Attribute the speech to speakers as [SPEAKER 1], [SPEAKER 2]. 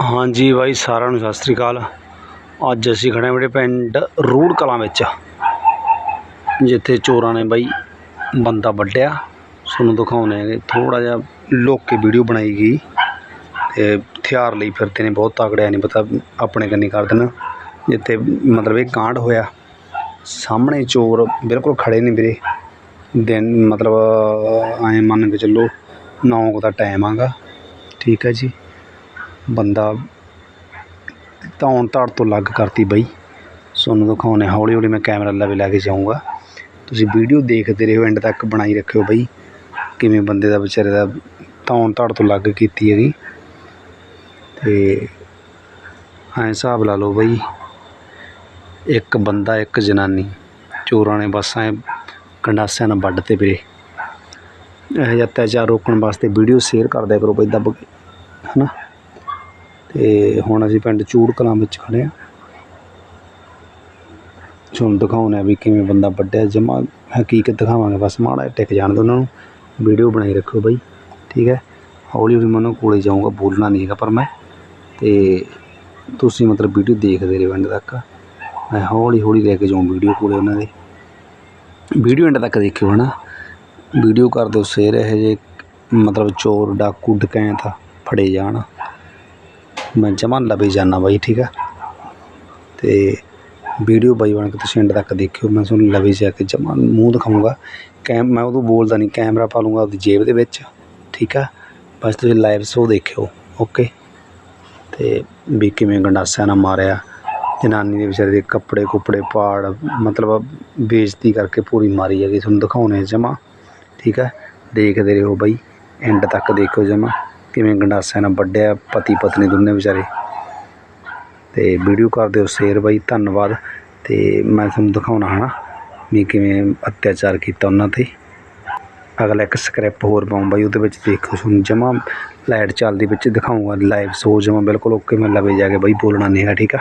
[SPEAKER 1] ਹਾਂਜੀ ਬਾਈ, ਸਾਰਿਆਂ ਨੂੰ ਸਤਿ ਸ੍ਰੀ ਅਕਾਲ। ਅੱਜ ਅਸੀਂ ਖੜੇ ਮੇਰੇ ਪਿੰਡ ਰੂੜ ਕਲਾਂ ਵਿੱਚ, ਜਿੱਥੇ ਚੋਰਾਂ ਨੇ ਬਾਈ ਬੰਦਾ ਵੱਢਿਆ। ਤੁਹਾਨੂੰ ਦਿਖਾਉਂਦੇ ਹੈਗੇ ਥੋੜਾ ਜਿਹਾ ਲੁੱਕ ਕੇ ਵੀਡੀਓ ਬਣਾਈ ਗਈ। ਤੇ ਹਥਿਆਰ ਲਈ ਫਿਰਦੇ ਨੇ, ਬਹੁਤ ਤਕੜਿਆ ਨਹੀਂ ਪਤਾ ਆਪਣੇ ਕੰਨੀ ਕਰ ਦੇਣ। ਜਿੱਥੇ ਮਤਲਬ ਇਹ ਕਾਂਡ ਹੋਇਆ। ਸਾਹਮਣੇ ਚੋਰ ਬਿਲਕੁਲ ਖੜੇ ਨੇ ਵੀਰੇ। ਦਿਨ ਮਤਲਬ ਐਂ ਮੰਨ ਕੇ ਚੱਲੋ ਨੌ ਕੁ ਦਾ ਟਾਈਮ ਆਗਾ। ਠੀਕ ਹੈ ਜੀ। ਬੰਦਾ ਧੌਣ ਧੜ ਤੋਂ ਅਲੱਗ ਕਰਤੀ ਬਈ। ਤੁਹਾਨੂੰ ਦਿਖਾਉਣੇ ਹੌਲੀ ਹੌਲੀ ਮੈਂ ਕੈਮਰਾ ਲਵੇ ਲੈ ਕੇ ਜਾਊਂਗਾ। ਤੁਸੀਂ ਵੀਡੀਓ ਦੇਖਦੇ ਰਹੋ ਐਂਡ ਤੱਕ ਬਣਾਈ ਰੱਖਿਓ ਬਈ। ਕਿਵੇਂ ਬੰਦੇ ਦਾ ਵਿਚਾਰੇ ਦਾ ਧੌਣ ਧੜ ਤੋਂ ਅਲੱਗ ਕੀਤੀ ਹੈਗੀ। ਤੇ ਐਂ ਹਿਸਾਬ ਲਾ ਲਓ ਬਾਈ, ਇੱਕ ਬੰਦਾ, ਇੱਕ ਜਨਾਨੀ। ਚੋਰਾਂ ਨੇ ਬਸ ਐਂ ਕੰਡਾਸਿਆਂ ਨਾਲ ਵੱਢ ਤੇ ਵੀਰੇ ਇਹ ਅਤਿਆਚਾਰ ਰੋਕਣ ਵਾਸਤੇ ਵੀਡੀਓ ਸ਼ੇਅਰ ਕਰਦਿਆ ਕਰੋ ਬਈ, ਦੱਬ ਕੇ। ਹਨਾ? ਤੇ ਹੁਣ ਅਸੀਂ ਪਿੰਡ ਚੂੜ ਕਲਾਂ ਵਿੱਚ ਖੜੇ ਆ ਤੁਹਾਨੂੰ ਦਿਖਾਉਂਦੇ ਆ ਵੀ ਕਿਵੇਂ ਬੰਦਾ ਵੱਡਿਆ, ਜਮਾ ਹਕੀਕਤ ਦਿਖਾਵਾਂਗੇ। ਬਸ ਮਾੜਾ ਜਿਹਾ ਟਿਕ ਜਾਣ ਦਿਓ ਉਹਨਾਂ ਨੂੰ। ਵੀਡੀਓ ਬਣਾਈ ਰੱਖਿਓ ਬਾਈ, ਠੀਕ ਹੈ? ਹੌਲੀ ਹੌਲੀ ਮੈਨੂੰ ਕੋਲੇ ਜਾਊਂਗਾ, ਬੋਲਣਾ ਨਹੀਂ ਹੈਗਾ ਪਰ ਮੈਂ। ਤੇ ਤੁਸੀਂ ਮਤਲਬ ਵੀਡੀਓ ਦੇਖਦੇ ਰਹੋ ਐਂਡ ਤੱਕ। ਮੈਂ ਹੌਲੀ ਹੌਲੀ ਲੈ ਕੇ ਜਾਊਂ ਵੀਡੀਓ ਕੋਲੇ ਉਹਨਾਂ ਦੇ। ਵੀਡੀਓ ਐਂਡ ਤੱਕ ਦੇਖਿਓ ਹਨਾ। ਵੀਡੀਓ ਕਰ ਦਿਓ ਸ਼ੇਅਰ ਇਹ ਜੇ ਮਤਲਬ ਚੋਰ, ਡਾਕੂ, ਡਕੈਤ ਫੜੇ ਜਾਣ। ਮੈਂ ਜਮਾਂ ਲਵੇ ਜਾਂਦਾ ਬਾਈ, ਠੀਕ ਆ। ਅਤੇ ਵੀਡੀਓ ਬਾਈ ਬਣ ਕੇ ਤੁਸੀਂ ਐਂਡ ਤੱਕ ਦੇਖਿਓ, ਮੈਂ ਤੁਹਾਨੂੰ ਲਵੇ ਜਾ ਕੇ ਜਮਾ ਮੂੰਹ ਦਿਖਾਊਂਗਾ। ਕੈਮ, ਮੈਂ ਉਦੋਂ ਬੋਲਦਾ ਨਹੀਂ, ਕੈਮਰਾ ਪਾ ਲੂੰਗਾ ਆਪਦੀ ਜੇਬ ਦੇ ਵਿੱਚ, ਠੀਕ ਆ। ਬਸ ਤੁਸੀਂ ਲਾਈਵ ਸ਼ੋ ਦੇਖਿਓ ਓਕੇ ਤੇ ਵੀ ਕਿਵੇਂ ਗੰਡਾਸਿਆਂ ਨਾਲ ਮਾਰਿਆ, ਜਨਾਨੀ ਦੇ ਵਿਚਾਰੇ ਦੇ ਕੱਪੜੇ ਕੁੱਪੜੇ ਪਾੜ, ਮਤਲਬ ਬੇਇੱਜ਼ਤੀ ਕਰਕੇ ਪੂਰੀ ਮਾਰੀ ਹੈਗੀ, ਤੁਹਾਨੂੰ ਦਿਖਾਉਣੇ ਜਮਾਂ, ਠੀਕ ਹੈ ਦੇਖਦੇ ਰਹੋ ਬਾਈ ਐਂਡ ਤੱਕ ਦੇਖਿਓ ਜਮਾਂ। ਕਿਵੇਂ ਗੰਡਾਸਿਆਂ ਨਾਲ ਵੱਢਿਆ, ਪਤੀ ਪਤਨੀ ਦੋਨੇ ਵਿਚਾਰੇ। ਅਤੇ ਵੀਡੀਓ ਕਰ ਦਿਓ ਸ਼ੇਅਰ ਬਾਈ, ਧੰਨਵਾਦ। ਅਤੇ ਮੈਂ ਤੁਹਾਨੂੰ ਦਿਖਾਉਣਾ ਹੈ ਨਾ ਵੀ ਕਿਵੇਂ ਅਤਿਆਚਾਰ ਕੀਤਾ ਉਹਨਾਂ ਤੇ। ਅਗਲਾ ਇੱਕ ਸਕ੍ਰਿਪ ਹੋਰ ਪਾਉਂ ਬਾਈ, ਉਹਦੇ ਵਿੱਚ ਦੇਖੋ, ਤੁਹਾਨੂੰ ਜਮਾਂ ਲਾਈਟ ਚੱਲਦੀ ਵਿੱਚ ਦਿਖਾਊਂਗਾ ਲਾਈਵ ਸੋ ਜਮਾਂ ਬਿਲਕੁਲ ਓਕੇ, ਮੈਂ ਲਵੇ ਜਾ ਕੇ ਬਾਈ ਬੋਲਣਾ ਨਹੀਂ ਹੈਗਾ, ਠੀਕ ਆ?